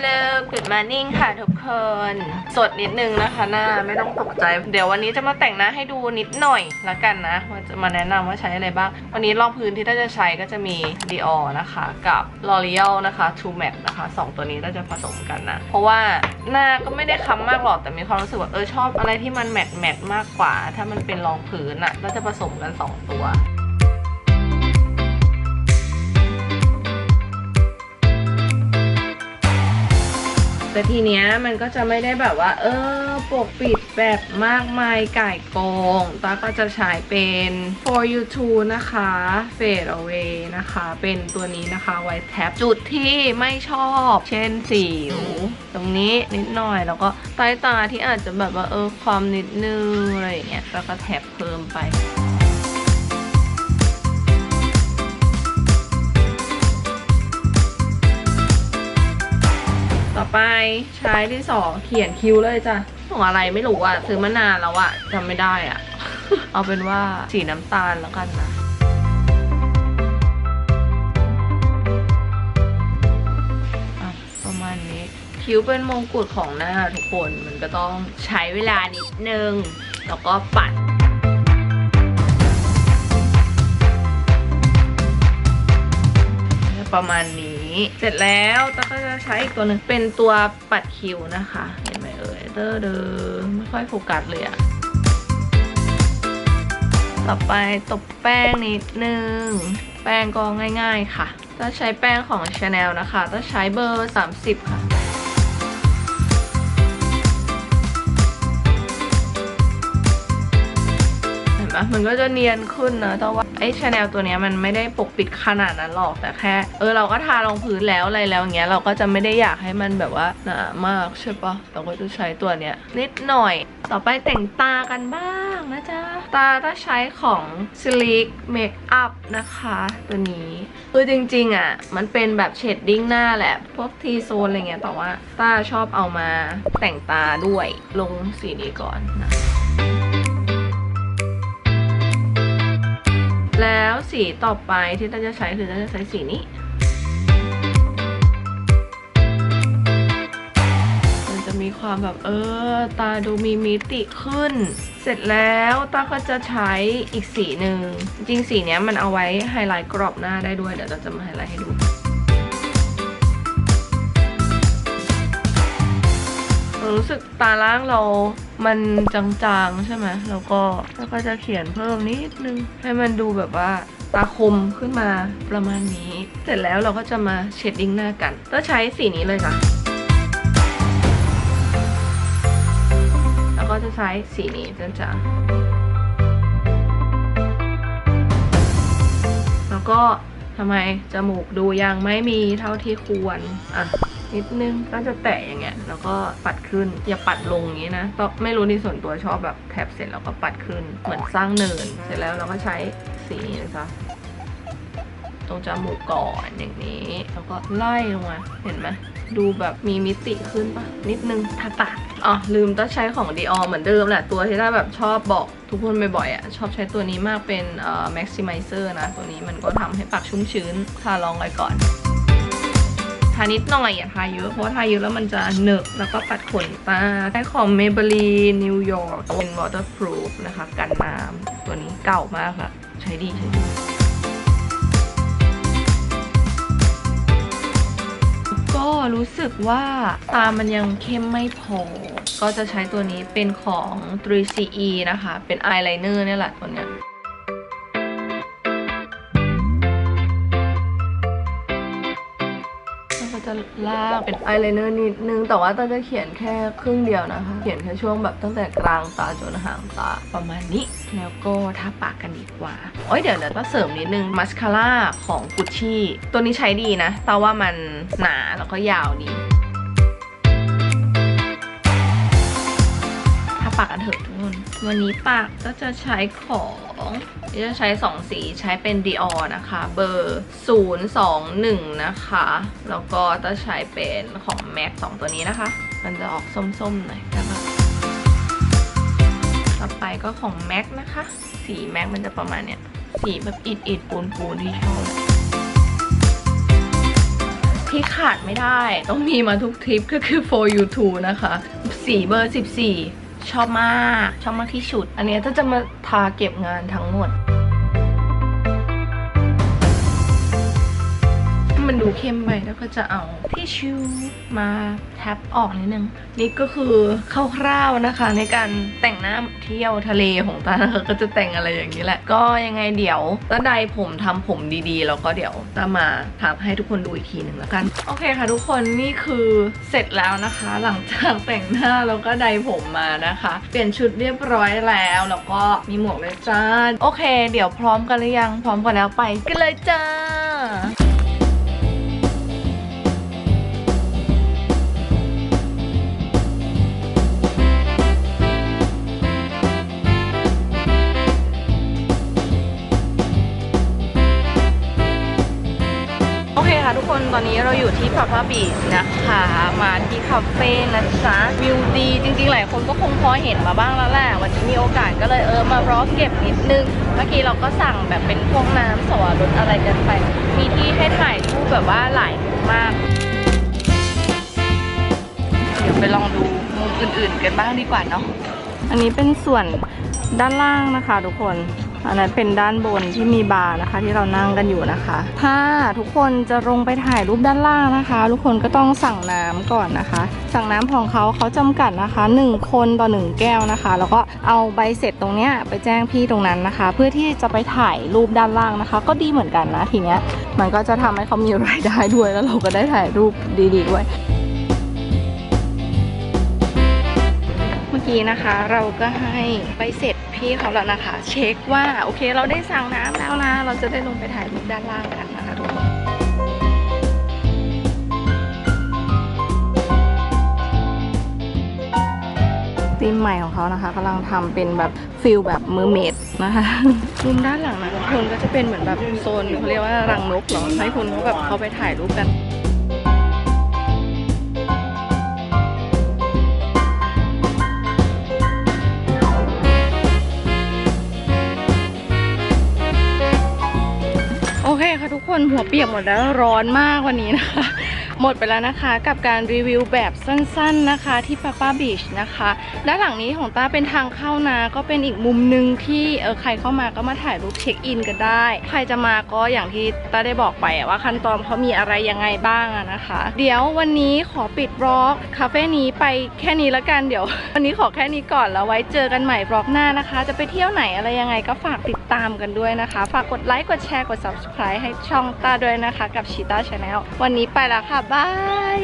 Hello Good morning ค่ะทุกคน สดนิดนึงนะคะหน้าไม่ต้องตกใจ เดี๋ยววันนี้จะมาแต่งหน้าให้ดูนิดหน่อยละกันนะว่าจะมาแนะนำว่าใช้อะไรบ้าง วันนี้รองพื้นที่ต้าจะใช้ก็จะมี Dior นะคะ กับ L'Oreal นะคะ True Matte นะคะสองตัวนี้ต้าจะผสมกันนะ เพราะว่าหน้าก็ไม่ได้ค้ำมากหรอกแต่มีความรู้สึกว่าเออชอบอะไรที่มันแมทแมทมากกว่า ถ้ามันเป็นรองพื้นอะต้าจะผสมกันสองตัว แต่ทีเนี้ยมันก็จะไม่ได้แบบว่า เออปกปิดแบบมากมายก่ายกองตาก็จะใช้เป็น for you to นะคะ fade away นะคะ เป็นตัวนี้นะคะไว้แท็บจุดที่ไม่ชอบ เช่นสิว ตรงนี้นิดหน่อยแล้วก็ใต้ตาที่อาจจะแบบว่าเออความนิดนึงอะไรอย่างเงี้ยแล้วก็แท็บเพิ่มไป ไปใช้ที่สองเขียนคิ้วเลยจ้ะของอะไรไม่รู้อะซื้อมานานแล้วอะจำไม่ได้อะเอาเป็นว่าสีน้ำตาลแล้วกันนะอะประมาณนี้ คิ้วเป็นมงกุฎของหน้าทุกคนมันก็ต้องใช้เวลานิดนึง แล้วก็ปัดประมาณนี้ เสร็จแล้วตาก็จะ ใช้อีกตัวหนึ่งเป็นตัวปัดคิ้วนะคะ เห็นไหมเอ่ยเดอเดอไม่ค่อยโฟกัสเลยอะต่อไปตบแป้งนิดนึง แป้งก็ง่ายๆค่ะ จะใช้แป้งของ Chanel นะคะ จะใช้เบอร์ 30 ค่ะ มันก็จะเนียนขึ้นนะแต่ว่าไอ้ชาแนลตัวนี้มันไม่ได้ปกปิดขนาดนั้นหรอกแต่แค่ เออเราก็ทารองพื้นแล้วอะไรแล้วอย่างเงี้ยเราก็จะไม่ได้อยากให้มันแบบว่าหนามากใช่ปะเราก็จะใช้ตัวเนี้ยนิดหน่อย ต่อไปแต่งตากันบ้างนะจ๊ะ ตาต้าใช้ของ Sleek Makeup นะคะ ตัวนี้คือจริงๆอะมันเป็นแบบเชดดิ้งหน้าแหละ พวกทีโซนอะไรเงี้ยแต่ว่าตาชอบเอามาแต่งตาด้วยลงสีนี้ก่อนนะ แล้วสีต่อไปที่เราจะใช้คือเราจะใช้สีนี้มันจะมีความแบบเออ ตาดูมีมิติขึ้น เสร็จแล้วตาก็จะใช้อีกสีหนึ่งจริงสีเนี้ยมันเอาไว้ไฮไลท์กรอบหน้าได้ด้วย เดี๋ยวเราจะมาไฮไลท์ให้ดู รู้สึกตาล่างเรา มันจางๆ ใช่ไหมแล้วก็แล้วก็จะเขียนเพิ่มนิดนึง ให้มันดูแบบว่าตาคมขึ้นมาประมาณนี้ เสร็จแล้วเราก็จะมาเชดดิ้งหน้ากัน ก็ใช้สีนี้เลยค่ะ แล้วก็จะใช้สีนี้นะจ๊ะแล้วก็ทำไมจมูกดูยังไม่มีเท่าที่ควร อะ นิดนึงก็จะแตะอย่างเงี้ยแล้วก็ปัดขึ้นอย่าปัดลงอย่างงี้นะก็ไม่รู้ในส่วนตัวชอบแบบแถบเสร็จแล้วก็ปัดขึ้น เหมือนสร้างเนิน เสร็จแล้วเราก็ใช้สีนะคะตรงจมูกก่อนอย่างนี้แล้วก็ไล่ลงมาเห็นไหมดูแบบมีมิติขึ้นปะนิดนึงทาปากอ๋อลืมต้องใช้ของ Dior เหมือนเดิมแหละตัวที่ได้แบบชอบบอกทุกคนบ่อยๆอะชอบใช้ตัวนี้มากเป็นเอ่อ maximizer นะ ตัวนี้มันก็ทำให้ปากชุ่มชื้นทาลองไว้ก่อนานิดหน่อยอย่าทาเยอะเพราะว่าทาเยอะแล้วมันจะเหนอะแล้วก็ปัดขนตาใช้ของ Maybelline New York เป็น waterproof นะคะ กันน้ำตัวนี้เก่ามากค่ะ ใช้ดีใช้ดีก็รู้สึกว่าตามันยังเข้มไม่พอ ก็จะใช้ตัวนี้เป็นของ 3CE นะคะ เป็นอายไลเนอร์นี่แหละตัวเนี้ย ล้วก็จะลากเป็นอายไลเนอร์นิดนึง แต่ว่าตาจะเขียนแค่ครึ่งเดียวนะคะ เขียนแค่ช่วงแบบตั้งแต่กลางตาจนหางตาประมาณนี้ แล้วก็ทาปากกันดีกว่าโอ้ยเดี๋ยวเดี๋ยวต้องเสริมนิดนึงมัสคาร่าของกุชชี่ตัวนี้ใช้ดีนะตาว่ามันหนาแล้วก็ยาวดี วันนี้ปากก็จะใช้ของจะใช้ 2 สีใช้เป็น Dior นะคะ เบอร์ 021 นะคะ แล้วก็จะใช้เป็นของ MAC 2 ตัวนี้นะคะ มันจะออกส้มๆหน่อยแต่ว่าต่อไปก็ของ MAC นะคะ สี MAC มันจะประมาณเนี้ย สีแบบอิดอิดๆปูนปูนๆที่ชอบที่ขาดไม่ได้ต้องมีมาทุกทริปก็คือ for you two นะคะ สีเบอร์ 14 ชอบมาก ชอบมากที่สุด อันนี้ถ้าจะมาทาเก็บงานทั้งหมด มันดูเข้มไปแล้วก็จะเอาที่ชูมาแท็บออกนิดนึง นี่ก็คือคร่าวๆนะคะ ในการแต่งหน้าเที่ยวทะเลของตาก็จะแต่งอะไรอย่างนี้แหละ ก็ยังไงเดี๋ยวตาใดผมทำผมดีๆ แล้วก็เดี๋ยวตามาทำให้ทุกคนดูอีกทีหนึ่งแล้วกัน โอเคค่ะทุกคนนี่คือเสร็จแล้วนะคะ หลังจากแต่งหน้าแล้วก็ใดผมมานะคะ เปลี่ยนชุดเรียบร้อยแล้วแล้วก็มีหมวกเลยจ้าโอเค เดี๋ยวพร้อมกันหรือยังพร้อมกันแล้วไปกันเลยจ้า อนนี้เราอยู่ที่พาพาบีชนะคะ มาที่คาเฟ่นะจ๊ะวิวดีจริงๆ หลายคนก็คงพอเห็นมาบ้างแล้วแหละ วันนี้มีโอกาสก็เลยเออมาร้อเก็บนิดนึง เมื่อกี้เราก็สั่งแบบเป็นพวกน้ำสวรสอะไรกันไป มีที่ให้ถ่ายรูปแบบว่าหลายมุมมาก เดี๋ยวไปลองดูมุมอื่นๆ กันบ้างดีกว่าเนาะ อันนี้เป็นส่วนด้านล่างนะคะทุกคน อันนั้นเป็นด้านบนที่มีบาร์นะคะ ที่เรานั่งกันอยู่นะคะ ถ้าทุกคนจะลงไปถ่ายรูปด้านล่างนะคะ ทุกคนก็ต้องสั่งน้ำก่อนนะคะ สั่งน้ำของเขาเขาจำกัดนะคะ 1 คนต่อ 1 แก้วนะคะ แล้วก็เอาใบเสร็จตรงเนี้ยไปแจ้งพี่ตรงนั้นนะคะ เพื่อที่จะไปถ่ายรูปด้านล่างนะคะ ก็ดีเหมือนกันนะทีเนี้ยมันก็จะทำให้เขามีรายได้ด้วยแล้วเราก็ได้ถ่ายรูปดีๆด้วย กี้นะคะ เราก็ให้ใบเสร็จพี่เขาแล้วนะคะ เช็คว่าโอเคเราได้สั่งน้ำแล้วนะ เราจะได้ลงไปถ่ายรูปด้านล่างกันนะคะทุกคนธีมใหม่ของเขานะคะกำลังทำเป็นแบบฟิลแบบมือเมดนะคะมุมด้านหลังนะทุกคนก็จะเป็นเหมือนแบบโซนเขาเรียกว่ารังนกเหรอให้คุณเขาแบบเขาไปถ่ายรูปกัน คนหัวเปียกหมดแล้วร้อนมากวันนี้นะคะ หมดไปแล้วนะคะกับการรีวิวแบบสั้นๆนะคะที่ปาป้าบีชนะคะด้านหลังนี้ของต้าเป็นทางเข้านะก็เป็นอีกมุมหนึ่งที่เออใครเข้ามาก็มาถ่ายรูปเช็คอินกันได้ ใครจะมาก็อย่างที่ต้าได้บอกไปว่าขั้นตอนเขามีอะไรยังไงบ้างนะคะ เดี๋ยววันนี้ขอปิดบล็อกคาเฟ่นี้ไปแค่นี้แล้วกันเดี๋ยว วันนี้ขอแค่นี้ก่อนแล้วไว้เจอกันใหม่บล็อกหน้านะคะ จะไปเที่ยวไหนอะไรยังไงก็ฝากติดตามกันด้วยนะคะ ฝากกดไลค์กดแชร์กด subscribe ให้ช่องต้าด้วยนะคะ กับชีต้าชาแนลวันนี้ไปแล้วค่ะบาย